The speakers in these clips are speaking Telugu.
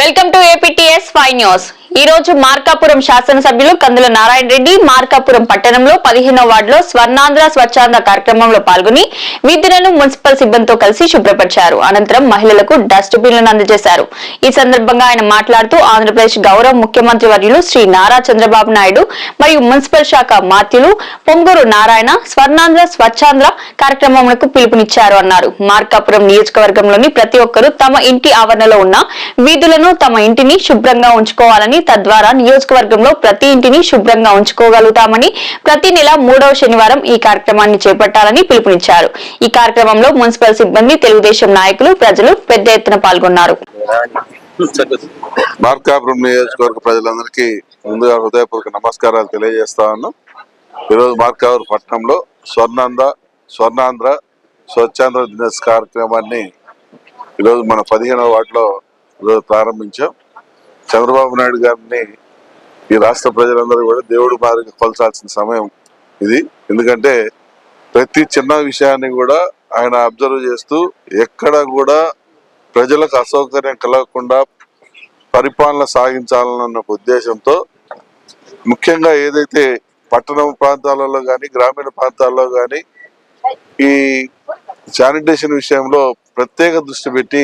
welcome to APTS five news ఈ రోజు మార్కాపురం శాసనసభ్యులు కందుల నారాయణ రెడ్డి మార్కాపురం పట్టణంలో పదిహేనో వార్డులో స్వర్ణాంధ్ర స్వచ్ఛాంధ్ర కార్యక్రమంలో పాల్గొని వీధులను మున్సిపల్ సిబ్బందితో కలిసి శుభ్రపరిచారు. అనంతరం మహిళలకు డస్ట్ బిన్లను అందజేశారు. ఈ సందర్భంగా ఆయన మాట్లాడుతూ ఆంధ్రప్రదేశ్ గౌరవ ముఖ్యమంత్రి వర్యులు శ్రీ నారా చంద్రబాబు నాయుడు మరియు మున్సిపల్ శాఖ మాత్యులు పొంగూరు నారాయణ స్వర్ణాంధ్ర స్వచ్ఛాంధ్ర కార్యక్రమంకు పిలుపునిచ్చారు అన్నారు. మార్కాపురం నియోజకవర్గంలోని ప్రతి ఒక్కరూ తమ ఇంటి ఆవరణలో ఉన్న వీధులను తమ ఇంటిని శుభ్రంగా ఉంచుకోవాలని తద్వారా నియోజకవర్గంలో ప్రతి ఇంటిని శుభ్రంగా ఉంచుకోగలుగుతామని ప్రతి నెల మూడవ శనివారం ఈ కార్యక్రమాన్ని చేపట్టాలని పిలుపునిచ్చారు. ఈ కార్యక్రమంలో మున్సిపల్ సిబ్బంది తెలుగుదేశం నాయకులు ప్రజలు పెద్ద ఎత్తున పాల్గొన్నారు. మార్కాపురం నియోజకవర్గ ప్రజలందరికీ ముందుగా హృదయపూర్వక నమస్కారాలు తెలియజేస్తా ఉన్నాం. ఈరోజు మార్కాపురం పట్టణంలో స్వర్ణాంధ్ర స్వర్ణాంధ్ర స్వచ్ఛాంధ్ర దినస్ కార్యక్రమాన్ని ఈరోజు మన పదిహేనవ వాటిలో ప్రారంభించాం. చంద్రబాబు నాయుడు గారిని ఈ రాష్ట్ర ప్రజలందరూ కూడా దేవుడు మాదిరిగా కొలసాల్సిన సమయం ఇది. ఎందుకంటే ప్రతి చిన్న విషయాన్ని కూడా ఆయన అబ్జర్వ్ చేస్తూ ఎక్కడ కూడా ప్రజలకు అసౌకర్యం కలగకుండా పరిపాలన సాగించాలన్న ఉద్దేశంతో ముఖ్యంగా ఏదైతే పట్టణ ప్రాంతాలలో కానీ గ్రామీణ ప్రాంతాల్లో కానీ ఈ శానిటేషన్ విషయంలో ప్రత్యేక దృష్టి పెట్టి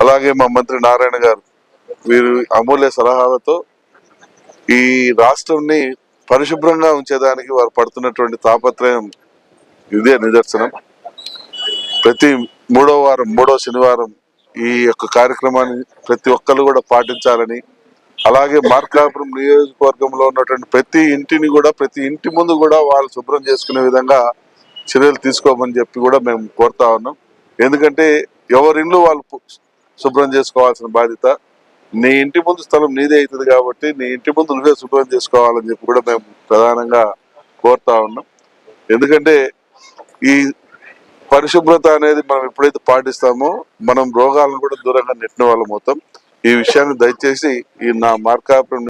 అలాగే మా మంత్రి నారాయణ గారు వీరు అమూల్య సలహాలతో ఈ రాష్ట్రంని పరిశుభ్రంగా ఉంచేదానికి వారు పడుతున్నటువంటి తాపత్రయం ఇదే నిదర్శనం. ప్రతి మూడో వారం మూడో శనివారం ఈ యొక్క కార్యక్రమాన్ని ప్రతి ఒక్కరు కూడా పాటించాలని అలాగే మార్కాపురం నియోజకవర్గంలో ఉన్నటువంటి ప్రతి ఇంటిని కూడా ప్రతి ఇంటి ముందు కూడా వాళ్ళు శుభ్రం చేసుకునే విధంగా చర్యలు తీసుకోమని చెప్పి కూడా మేము కోరుతా ఉన్నాం. ఎందుకంటే ఎవరి వాళ్ళు శుభ్రం చేసుకోవాల్సిన బాధ్యత. నీ ఇంటి ముందు స్థలం నీదే అవుతుంది కాబట్టి నీ ఇంటి ముందు నువ్వే శుభ్రం చేసుకోవాలని చెప్పి కూడా మేము ప్రధానంగా కోరుతా ఉన్నాం. ఎందుకంటే ఈ పరిశుభ్రత అనేది మనం ఎప్పుడైతే పాటిస్తామో మనం రోగాలను కూడా దూరంగా నెట్టిన వాళ్ళం అవుతాం. ఈ విషయాన్ని దయచేసి ఈ నా మార్కాపురం